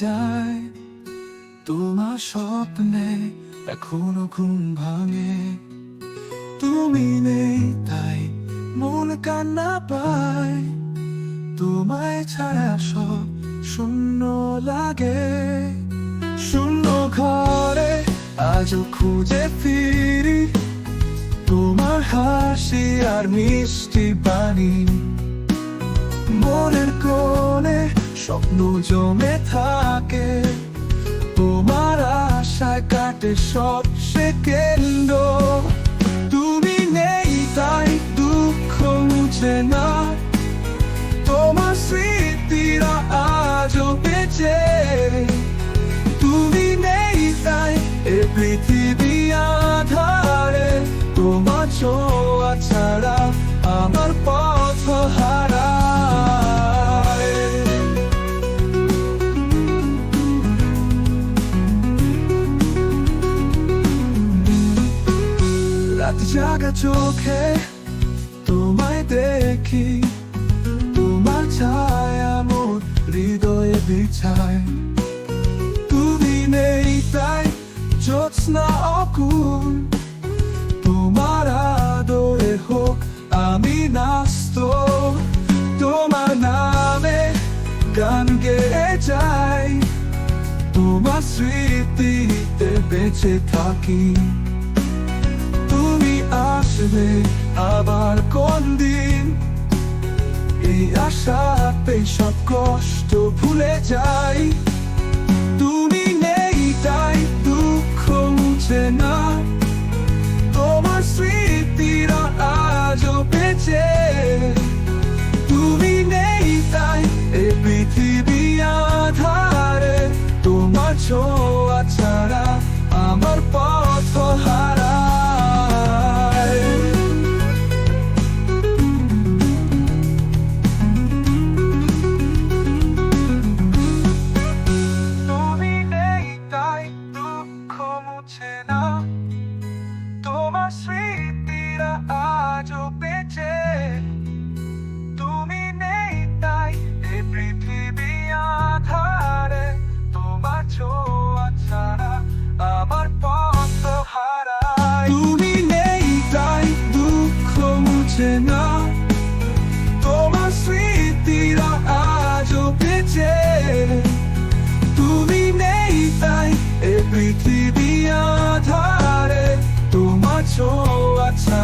যায়। তোমার স্বপ্নে এখনও ঘুম ভাঙে। তুমি নেই, তাই মন কান্না পায়। তোমায় ছাড়া সব শূন্য লাগে। শূন্য ঘরে আজও খুঁজে ফিরি। তোমার হাসি আর মিষ্টি বাণী। মনের কোণে স্বপ্ন জমে থাকে। তোমার আশায় কাটে সব সেকেন্ড তুমি নেই তাই দুঃখ মুছে না। তোমার স্মৃতিরা আজও বেঁচে। তুমি নেই তাই এ পৃথিবী রাত জাগা চোখে, তোমায় দেখি। তোমার ছায়া মোর হৃদয়ে বিছায়। তুমি নেই তাই জ্যোৎস্না অকুল। তোমার আদরে হোক আমি নাস্ত তোমার নামে গান গেয়ে যাই। তোমার স্মৃতিতে বেঁচে থাকি। আসবে আবার কোন দিন? এই আশাতে সব কষ্ট ভুলে তাই আজও বেঁচে। তুমি নেই তাই পৃথিবী আমার তুমি নেই তাই দুঃখ মুছে না। to our time.